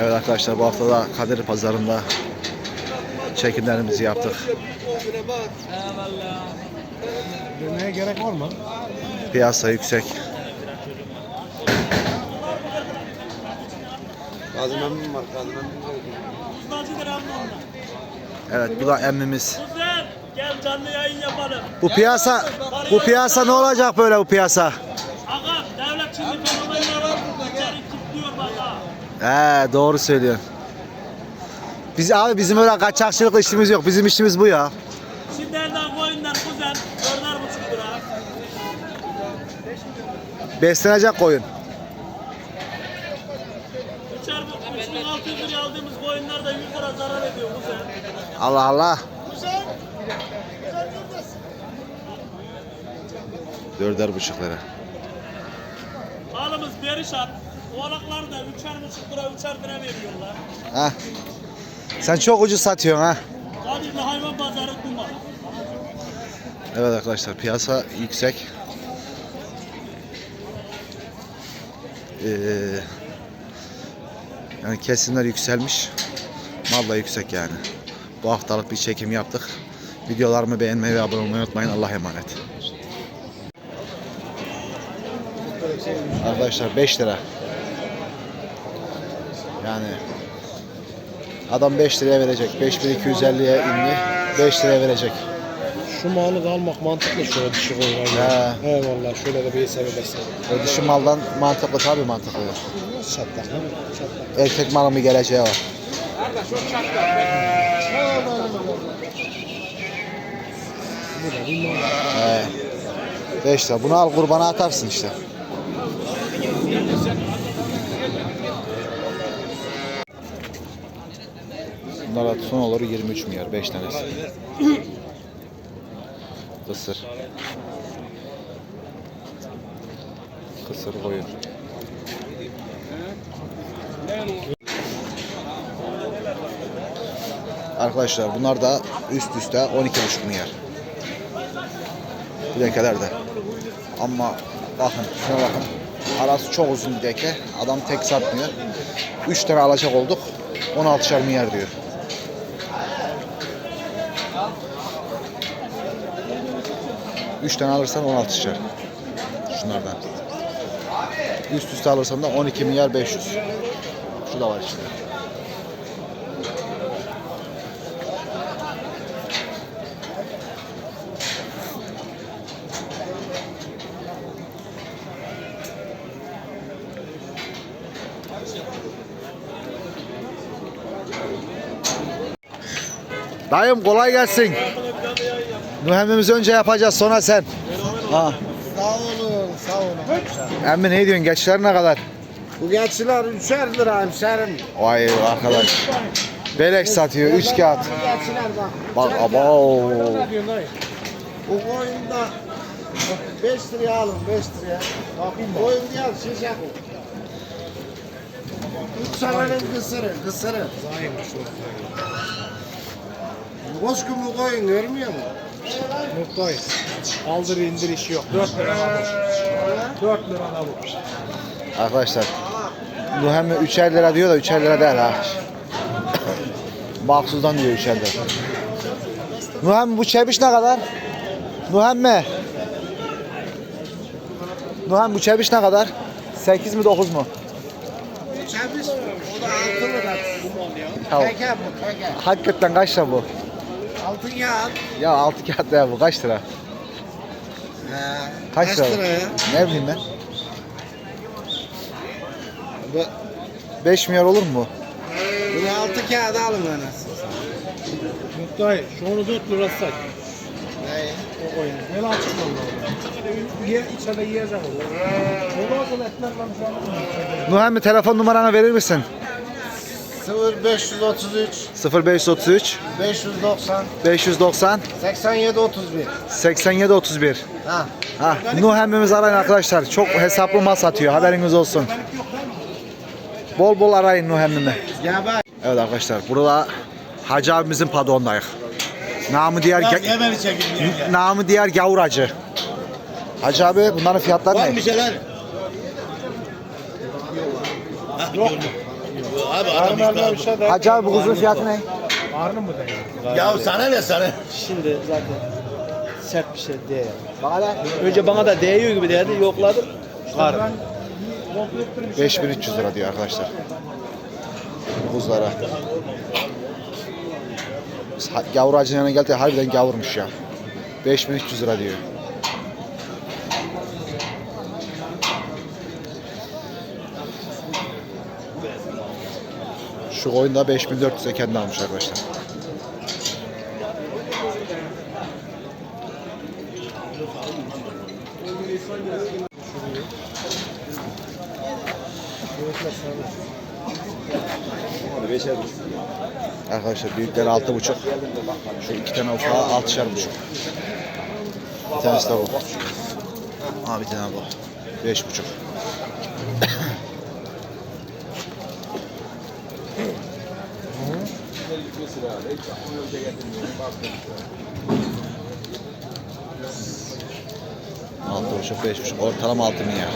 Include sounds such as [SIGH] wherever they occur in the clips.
Evet arkadaşlar bu hafta da Kadir Pazarı'nda çekimlerimizi yaptık. Demeye gerek var mı? Piyasa yüksek. Gazi Memnun var. Memnun var. Evet bu da emmimiz. Kuzen gel canlı yayın yapalım. Bu piyasa bu piyasa ne olacak böyle bu piyasa? He doğru söylüyorsun. Biz abi bizim öyle kaçakçılıkla işimiz yok. Bizim işimiz bu ya. Şimdi elden koyundan kuzen dörder buçuk lira. Beslenecek koyun. Üçer bu üç bin altı yüz liraya aldığımız koyunlar da yüz lira zarar ediyor kuzen. Allah Allah. Dörder buçuk lira. Malımız perişan. Oğlaklar da üçer buçuk lira üçer lira veriyorlar. Ha. Sen çok ucuz satıyorsun ha. Kadirli hayvan pazarı duman. Evet arkadaşlar piyasa yüksek. Ee, yani kesimler yükselmiş. Mal da yüksek yani. Bu haftalık bir çekim yaptık. Videolarımı beğenmeyi ve abone olmayı unutmayın. Allah'a emanet. Arkadaşlar 5 lira. Yani adam 5 liraya verecek. 5250'ye indi. 5 liraya verecek. Şu malı da almak mantıklı şöyle dişi koyun. He. Eyvallah şöyle de bir edersen. O dişi maldan mantıklı tabii mantıklı. Çatlak ha? Çatlak. Erkek malın bir geleceği var. Bu da bir mal. He. Beş lira. Bunu al kurbana atarsın işte. Bunlar son olur 23 milyar 5 tanesi. Kısır. Kısır koyun. Arkadaşlar bunlar da üst üste 12,5 milyar. Bilekeler de. Ama bakın şuna bakın. Arası çok uzun bir deke. Adam tek satmıyor. 3 tane alacak olduk. 16'şar milyar diyor. Üç tane alırsan 16'şar. Şunlardan. Üst üste alırsan da 12 milyar 500. Şu da var içinde. Dayım kolay gelsin. Mühemmimizi önce yapacağız sonra sen. Ha. Sağ olun, sağ olun. Emmi ne diyorsun? Geçler ne kadar? Bu gençler üçer lira hemşerim. Vay arkadaş. Belek satıyor 3 kağıt. Gençler bak. Bak abo. Ne diyorsun dayı? Bu koyunda 5 liraya alın 5 liraya. Bakayım bak. Koyun değil şişe bu. Üç senenin kısırı, kısırı. Boş kumru koyun görmüyor musun? Dayı. Aldır indir işi yok. 4 lira alır. 4 lira alır. Arkadaşlar. Bu hem 3'er lira diyor da 3'er lira değil ha. Maksuzdan diyor 3'er lira. Nuhem bu çebiş ne kadar? Mi? Nuhem bu çebiş ne kadar? 8 mi 9 mu? Çeviş o da 6 lira. Teke. hakikaten kaç lira bu? Altın yağ. Ya 6 kağıt ya bu kaç lira? Kaç, Kaç lira? lira ya? Ne bileyim ben? Bu, 5 milyar olur mu? bunu altı kağıda alın anasını. Dayı şu onu 4 lira say. Ne? O oyunu. Böyle açık vallahi. Ye, içeride yiyecek olur. O da azal etler lan şu an. Telefon numaranı verir misin? 0533 0533 590 590 87 31. 87 31. Ha. Ha, Nuhem'imiz arayın arkadaşlar. Çok hesaplı mal satıyor. Haberiniz olsun. Bol bol arayın Nuhem'imi. Ya bak. Evet arkadaşlar. Burada Hacı abimizin padondayız. Namı diğer namı diğer gavuracı. Hacı abi bunların fiyatları Var ne? mı bir şeyler? Yok. Abi Karnı alma bir şey de. Hacı abi bu kuzun fiyatı ne? Karnı mı değil? Ya sana ne sana? Şimdi zaten sert bir şey değil. Önce bana da değiyor gibi derdi yokladım. Kar. 5300 lira diyor arkadaşlar. Buzlara. Gavur acının yanına geldi harbiden gavurmuş ya. 5300 lira diyor. Şu koyun da 5400'e kendi almış arkadaşlar. Arkadaşlar büyükler altı buçuk. Şu iki tane ufağı altışar buçuk. Bir tanesi de bu. Aa bir tane bu. Beş buçuk. Altı buçuk, beş buçuk. Ortalama altı milyar.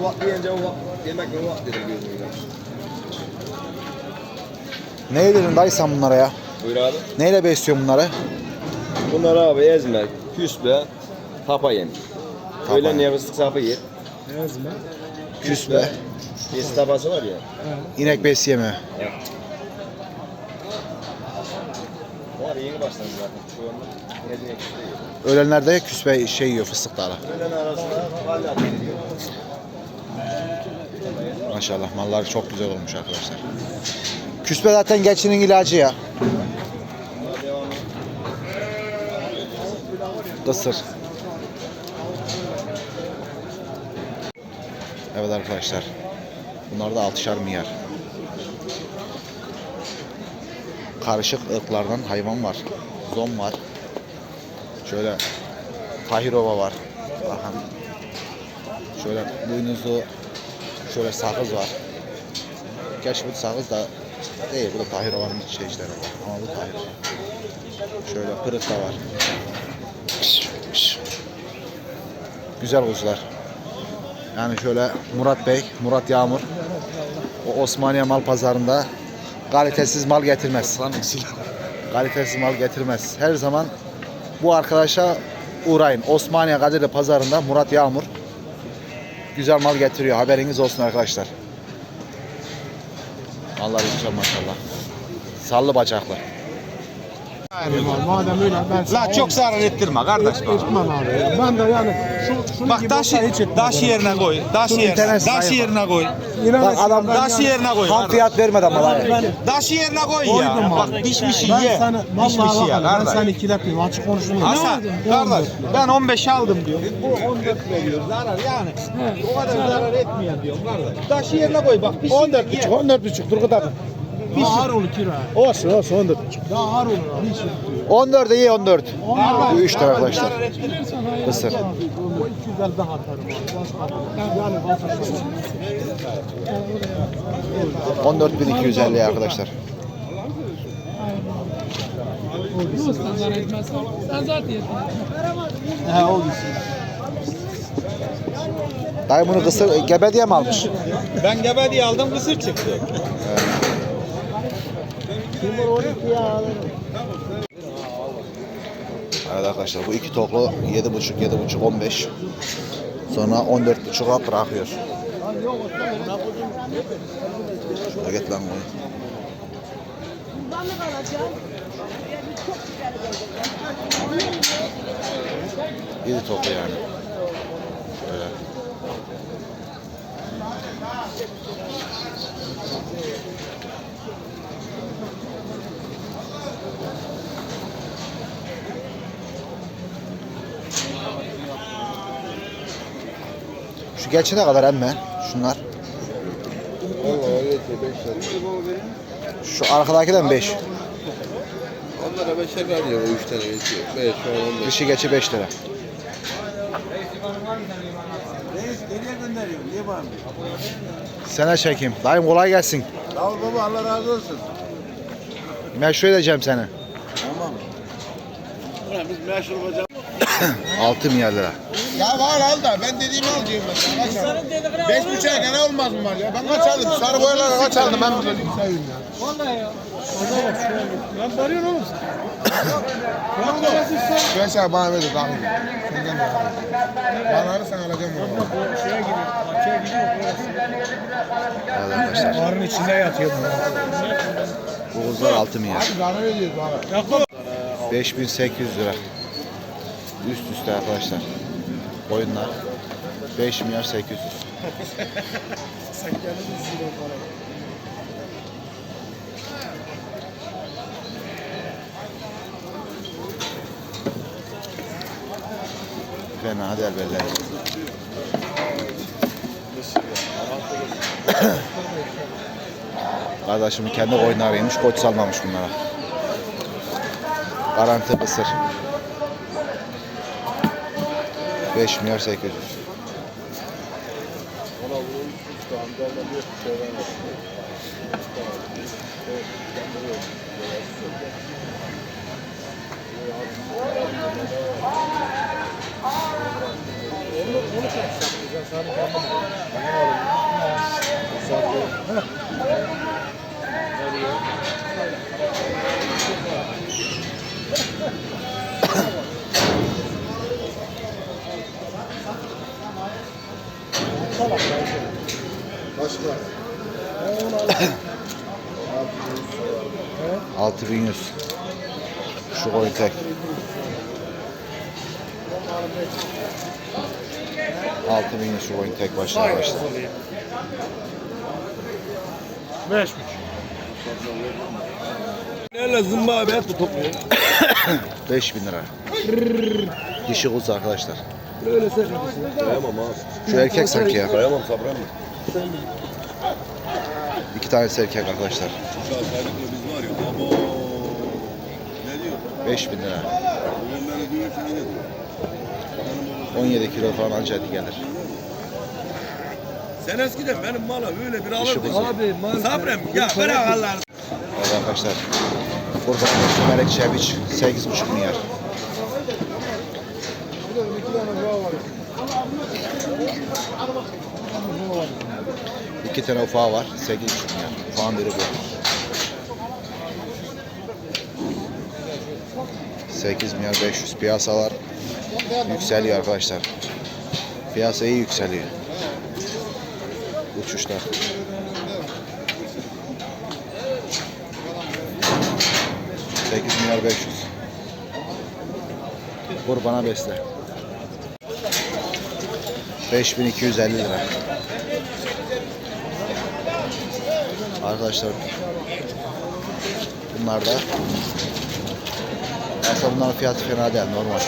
Uvak deyince. Yemekle dedim gözümle. Ne yedirdin dayı sen bunlara ya? Buyur abi. Neyle besliyorsun bunları? Bunlar abi ezme, küsbe, tapa yem. Öğlen ne fıstık sapı yer. Ezme. Küsbe. Yesi tabası var ya. İnek besleyeme. Var yeni başladı zaten. Şu anda küsbe şey yiyor arasında hala geliyor. Maşallah mallar çok güzel olmuş arkadaşlar. Küspe zaten geçinin ilacı ya. Kısır. Evet arkadaşlar. Bunlar da altışar milyar. Karışık ırklardan hayvan var. Zon var. Şöyle Tahirova var. Bakın. Şöyle boynuzlu Şöyle sakız var. Gerçi bu sakız da değil. Bu da Tahirova'nın şey işleri var. Ama bu Tahirova. Şöyle pırık da var. Güzel kuzular. Yani şöyle Murat Bey, Murat Yağmur o Osmaniye mal pazarında kalitesiz mal getirmez. Kalitesiz mal getirmez. Her zaman bu arkadaşa uğrayın. Osmaniye Kadirli pazarında Murat Yağmur güzel mal getiriyor. Haberiniz olsun arkadaşlar. Mallar güzel maşallah. Sallı bacaklı. Madem öyle ben sana La çok zarar ettirme kardeş bak. etmem abi. ya. Ben de yani şu, şunu Bak gibi taş, olsa hiç etmem. taş yerine koy. Taş yerine, internet taş sayfa. yerine koy. İnan Bak etsin, adam ben Taş yani- yerine koy. Tam kardeş. fiyat vermedi ama lan. Taş yerine koy Koydum ya. abi. Bak pişmişi Ben ye. sana Pişmişi vallahi ye bak, ben kardeş. seni ikiletmeyeyim açık konuşayım. Hasan, kardeş ben 15 aldım diyor. Bu 14 veriyor zarar yani. O kadar zarar etmiyor diyorum kardeş. Taş yerine koy bak pişmişi 14 buçuk, 14 buçuk dur kadar. Daha ağır olur kira. Olsun olsun 14 buçuk. Daha ağır olur abi. Hiç yok diyor. 14'e iyi 14. Kardeş, Bu 3 lira arkadaşlar. zarar. Kısır. O 250 daha atarım. Yani basarım. 14.250 arkadaşlar. He oldu. Dayı bunu kısır gebe diye mi almış? Ben gebe diye aldım kısır çıktı. Evet arkadaşlar bu iki toklu 7.5 7.5 15. Sonra 14.5'a bırakıyor. Şurada git lan bunu. Bundan mı kalacağım? 7 toklu yani. Böyle. Şu geçi ne kadar emme? Şunlar. Allah öyle 5 lira. Şu arkadakinden 5. Onlara 5'er lira diyor 3 tane geçiyor. 5 10 15. Dişi geçi 5 lira. Sana çekeyim. Dayım kolay gelsin. Sağ ol baba Allah razı olsun. Meşhur edeceğim seni. Ulan biz meşhur olacağız. [COUGHS] 6 milyar lira. Ya var al da ben dediğimi al diyorum ben. Kaç aldın? Beş buçuğa gene olmaz mı var ya? Ben kaç aldım? Sarı boyalara kaç aldım ben burada sayayım ya. Vallahi ya. Lan varıyor oğlum sen. Ben sana bana ver de dahil. Senden de. Bana alırsan alacağım onu. Bu şeye gidiyor. Bahçeye gidiyor. Evet arkadaşlar. Barın içinde yatıyor bu. Bu kuzular 6 milyar. Hadi zarar ediyoruz bana. Yakup. 5800 lira. Üst üste arkadaşlar. Oyunlar. 5 milyar 800. Sen kendin istiyorsun parayı. Fena değil belli. [COUGHS] Kardeşimin kendi oyunlarıymış. Koç salmamış bunlara. Garanti kısır. 5 milyar 800. tek. Altı bin şu koyun tek başına arkadaşlar. Beş buçuk. Neyle zımba abi hep topluyor. 5000 lira. Dişi kuzu arkadaşlar. Sayamam abi. Şu erkek sanki ya. Sayamam sabram mı? İki tanesi erkek arkadaşlar. Şu an saydıkla biz var ya. Baba. Ne diyor? 5000 lira. Ulan beni duyuyorsun yine diyor. 17 kilo falan anca eti gelir. Sen eskiden benim mala böyle bir alırdın. Abi mal. Sabrem ya bırak Allah'ını. Evet arkadaşlar. Kurban Melek Çeviç 8,5 milyar. İki tane ufağı var. 8,5 milyar. Ufağın biri bu. 8 milyar 500 piyasalar yükseliyor arkadaşlar. Piyasa iyi yükseliyor. Uçuşlar. Sekiz milyar 500. Kurbana besle. 5250 lira. Arkadaşlar bunlar da aslında bunların fiyatı fena değil normal.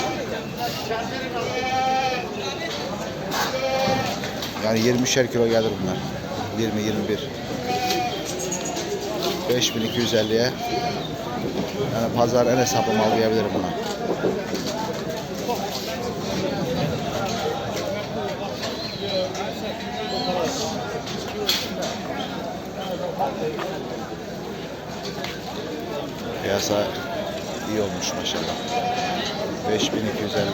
Yani 20'şer kilo gelir bunlar. 20 21. 5250'ye yani pazar en hesaplı mal diyebilirim buna. Piyasa iyi olmuş maşallah. 5250.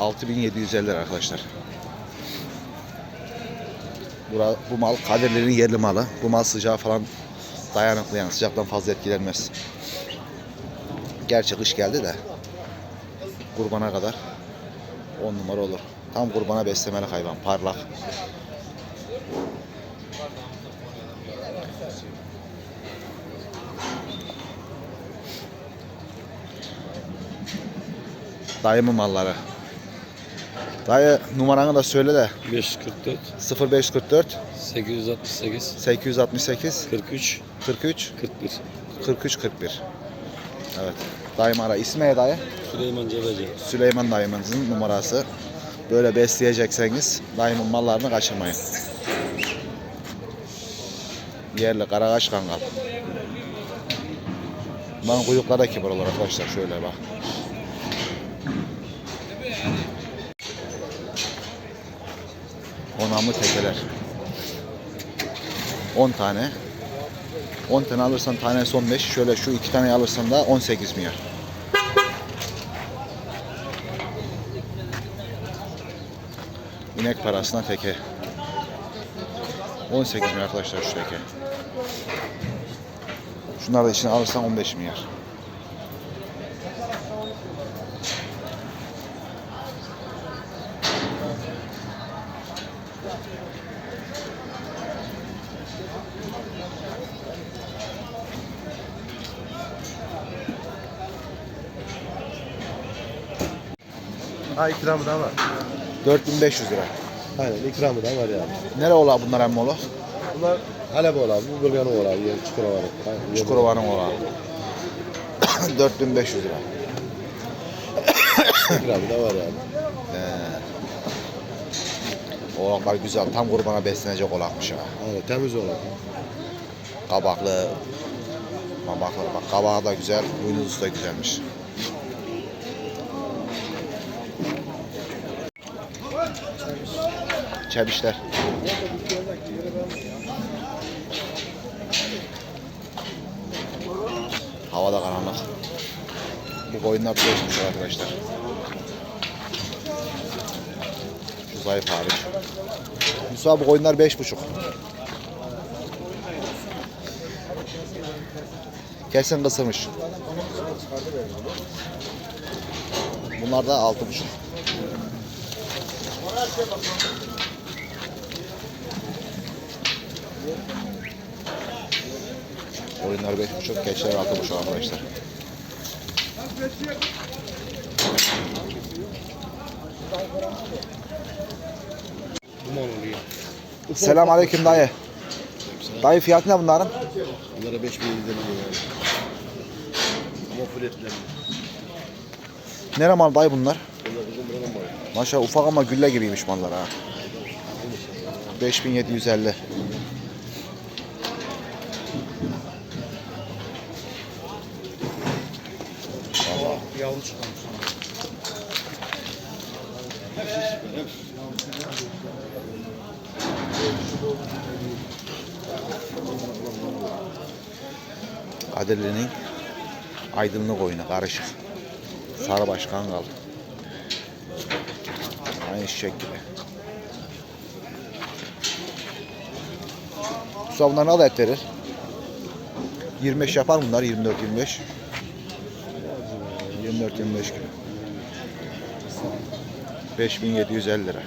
Altı bin yedi yüz arkadaşlar. Bura, bu mal Kadirli'nin yerli malı. Bu mal sıcağa falan dayanıklı yani sıcaktan fazla etkilenmez. Gerçi kış geldi de kurbana kadar 10 numara olur. Tam kurbana beslemeli hayvan. Parlak. Dayımın malları. Dayı numaranı da söyle de 544 0544 868 868 43 43 41 43 41. Evet. Dayım ara. İsmi ne dayı? Süleyman Cebeci. Süleyman dayımızın numarası. Böyle besleyecekseniz dayımın mallarını kaçırmayın. Yerli karakaş kangal. Bunların kuyrukları da kibar olur arkadaşlar. Şöyle bak. Onamlı tekeler. 10 tane. 10 tane alırsan tanesi 15. Şöyle şu iki tane alırsan da 18 milyar. İnek parasına teke. 18 milyar arkadaşlar şu teke. Şunları da içine alırsan 15 milyar. Ha ikramı da var. 4500 lira. Aynen ikramı da var yani. Nere ola bunlar emmi ola? Bunlar Halep oğlan, bu bölgenin oğlan, yer Çukurova var. Çukurova'nın ola. [COUGHS] 4500 lira. [COUGHS] ikramı da var yani. Oğlaklar güzel. Tam kurbana beslenecek oğlakmış ha. Aynen temiz oğlan. Kabaklı. Mamaklı. Bak kabağı da güzel. Boynuzusu da güzelmiş. Çebişler. Havada karanlık. Bu koyunlar değişmiş arkadaşlar. Şu zayıf hariç. Musa bu koyunlar beş buçuk. Kesin kısırmış. Bunlar da altı buçuk. Oyunlar beş buçuk, keçiler altı buçuk arkadaşlar. Duman oluyor. Selam aleyküm dayı. Dayı fiyat ne bunların? Bunlara 5 bin lira yani. Ama full etler. Nere mal dayı bunlar? Bunlar bizim buranın var. Maşallah ufak ama gülle gibiymiş mallar ha. 5750. Kadirli'nin aydınlık oyunu karışık. Sarıbaş kangal. Aynı eşek gibi. Usta bunlar ne kadar et verir? 25 yapar bunlar 24-25. 24-25 kilo. 5750 lira.